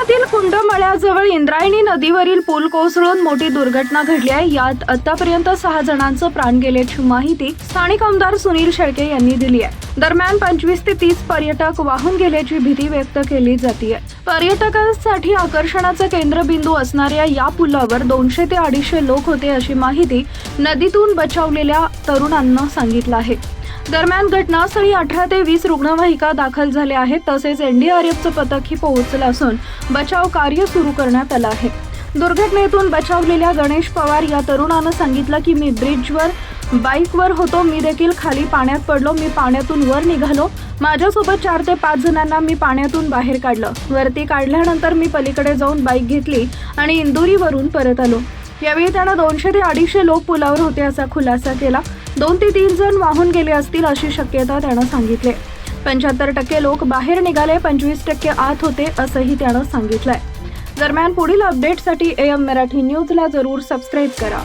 पुण्यातील कुंडमळ्याजवळ इंद्रायणी नदीवरील पूल कोसळून मोठी दुर्घटना घडली आहे. यात आतापर्यंत सहा जणांचं प्राण गेल्याची माहिती स्थानिक आमदार सुनील शेळके यांनी दिली आहे. दरम्यान पंचवीस ते तीस पर्यटक वाहून गेल्याची भीती व्यक्त केली जाते पर्यटकांसाठी आकर्षणाचं केंद्रबिंदू असणाऱ्या या पुलावर दोनशे ते अडीचशे लोक होते अशी माहिती नदीतून बचावलेल्या तरुणांना सांगितलं आहे. दरम्यान घटनास्थळी अठरा ते वीस रुग्णवाहिका दाखल झाल्या आहेत तसेच एनडीआरएफचं पथकही पोहोचलं असून बचाव कार्य सुरू करण्यात आलं आहे. दुर्घटनेतून बचावलेल्या गणेश पवार या तरुणानं सांगितलं की मी ब्रिजवर बाईकवर होतो. मी देखील खाली पाण्यात पडलो. मी पाण्यातून वर निघालो. माझ्यासोबत चार ते पाच जणांना मी पाण्यातून बाहेर काढलं. वरती काढल्यानंतर मी पलीकडे जाऊन बाईक घेतली आणि इंदुरीवरून परत आलो. यावेळी त्यानं दोनशे ते अडीचशे लोक पुलावर होते असा खुलासा केला. दोन ते तीन जण वाहून गेले असतील अशी शक्यता त्यानं सांगितले. पंच्याहत्तर टक्के लोक बाहेर निघाले. पंचवीस टक्के आत होते असंही त्यानं सांगितलंय. दरम्यान पुढील अपडेटसाठी एम मराठी न्यूजला जरूर सबस्क्राईब करा.